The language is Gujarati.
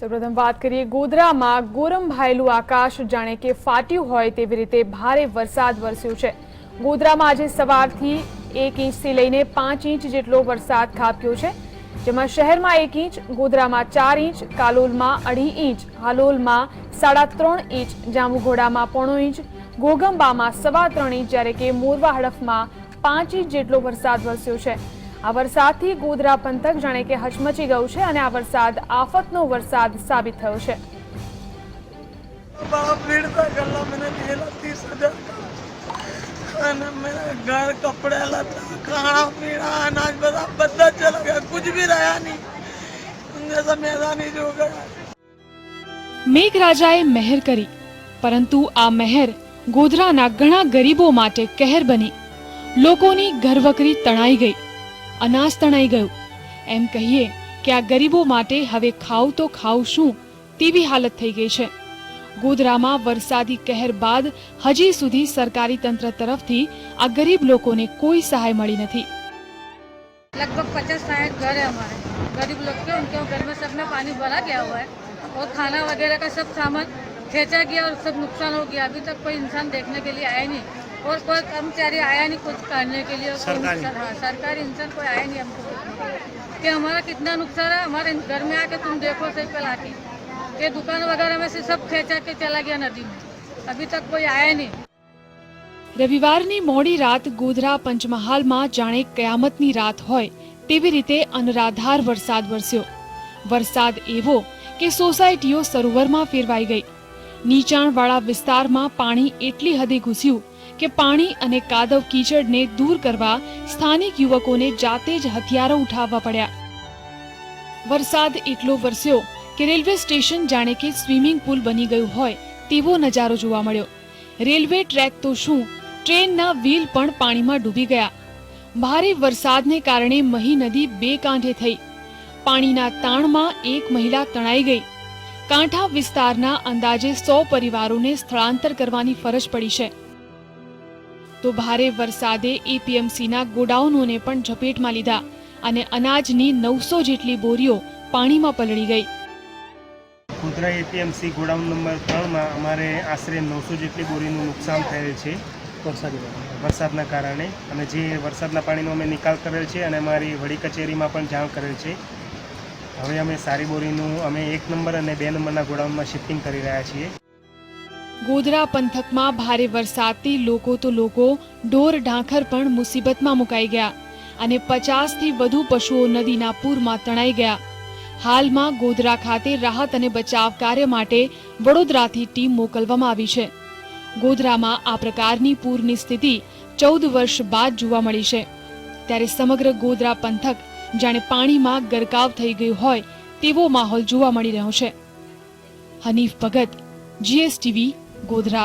સૌપ્રથમ વાત કરીએ ગોધરામાં ગોરંભાયેલું આકાશ જાણે કે ફાટ્યું હોય તેવી રીતે ભારે વરસાદ વરસ્યો છે. ગોધરામાં આજે સવારથી એક ઇંચથી લઈને પાંચ ઇંચ જેટલો વરસાદ ખાબક્યો છે. જેમાં શહેરમાં એક ઇંચ, ગોધરામાં ચાર ઇંચ, કાલોલમાં અઢી ઇંચ, હાલોલમાં સાડા ત્રણ ઇંચ જાંબુઘોડામાં પોણો ઇંચ ઘોગંબામાં સવા ત્રણ ઇંચ, જ્યારે કે મોરવા હડફમાં પાંચ ઇંચ જેટલો વરસાદ વરસ્યો છે. આ વરસાદથી ગોધરા પંથક જાણે કે હચમચી ગયું છે અને આ વરસાદ આફતનો વરસાદ સાબિત થયો છે. મેઘરાજાએ મહેર કરી પરંતુ આ મહેર ગોધરાના ઘણા ગરીબો માટે કહેર બની. લોકોની ઘરવકરી તણાઈ ગઈ. અનાજ તણાઈ ગયું એમ કહીએ કે આ ગરીબો માટે હવે ખાવું તો ખાવું શું તેવી હાલત થઈ ગઈ છે ગોધરામાં વરસાદી કહેર બાદ હજી સુધી સરકારી તંત્ર તરફથી આ ગરીબ લોકોને કોઈ સહાય મળી નથી लगभग पचास साठ घर है हमारे गरीब लोग के उनके घर में सब में पानी भरा गया हुआ है और खाना वगैरह का सब सामान खेचा गया और सब नुकसान हो गया अभी तक कोई इंसान देखने के लिए आया नहीं और कोई कर्मचारी आया नहीं कुछ करने के लिए और कोई नुकसान- हाँ सरकारी इंसान कोई आया नहीं हमको देखने के लिए। कि हमारा कितना नुकसान है हमारे घर में आके तुम देखो सही पहला के कि दुकान वगैरह में से सब खेचा के चला गया नदी में अभी तक कोई आया नहीं રવિવારની મોડી રાત ગોધરા પંચમહાલમાં જાણે કયામતની રાત હોય તેવી રીતે અનરાધાર વરસાદ વરસ્યો વરસાદ એવો કે સોસાયટીઓ સરોવરમાં ફેરવાઈ ગઈ નીચાણવાળા વિસ્તારમાં પાણી એટલી હદે ઘૂસ્યું કે પાણી અને કાદવ કીચડને દૂર કરવા સ્થાનિક યુવકોને જાતે જ હથિયારો ઉઠાવવા પડ્યા. વરસાદ એટલો વરસ્યો કે રેલવે સ્ટેશન જાણે કે સ્વિમિંગ પુલ બની ગયું હોય તેવો નજારો જોવા મળ્યો. રેલવે ટ્રેક તો શું, ટ્રેનના વ્હીલ પણ પાણીમાં ડૂબી ગયા. ભારે વરસાદને કારણે મહી નદી બે કાંઠે થઈ. પાણીના તાણમાં એક મહિલા તણાઈ ગઈ. કાંઠા વિસ્તારના અંદાજે સો પરિવારોને સ્થળાંતર કરવાની ફરજ પડી છે. તો ભારે વરસાદે એપીએમસીના ગોડાઉનોને પણ ઝપેટમાં લીધા અને અનાજની નવસો જેટલી બોરીઓ પાણીમાં પલળી ગઈ. ગોધરા એપીએમસી ગોડાઉન નંબર ત્રણમાં અમારે આશરે નવસો જેટલી બોરીનું નુકસાન થયેલ છે. વરસાદના કારણે અને જે વરસાદના પાણીનો અમે નિકાલ કરેલ છે અને અમારી વડી કચેરીમાં પણ જાણ કરેલ છે. હવે અમે સારી બોરીનું અમે એક નંબર અને બે નંબરના ગોડાઉનમાં શિફ્ટિંગ કરી રહ્યા છીએ. ગોધરા પંથકમાં ભારે વરસાદથી લોકો તો લોકો ઢોર ઢાંખર પણ મુસીબતમાં મુકાઈ ગયા અને પચાસથી વધુ પશુઓ નદીના પૂરમાં તણાઈ ગયા. હાલમાં ગોધરા ખાતે રાહત અને બચાવ કાર્ય માટે વડોદરાથી ટીમ મોકલવામાં આવી છે. ગોધરામાં આ પ્રકારની પૂરની સ્થિતિ ચૌદ વર્ષ બાદ જોવા મળી છે. ત્યારે સમગ્ર ગોધરા પંથક જાણે પાણીમાં ગરકાવ થઈ ગયું હોય તેવો માહોલ જોવા મળી રહ્યો છે. હનીફ ભગત, જીએસટીવી ગોધરા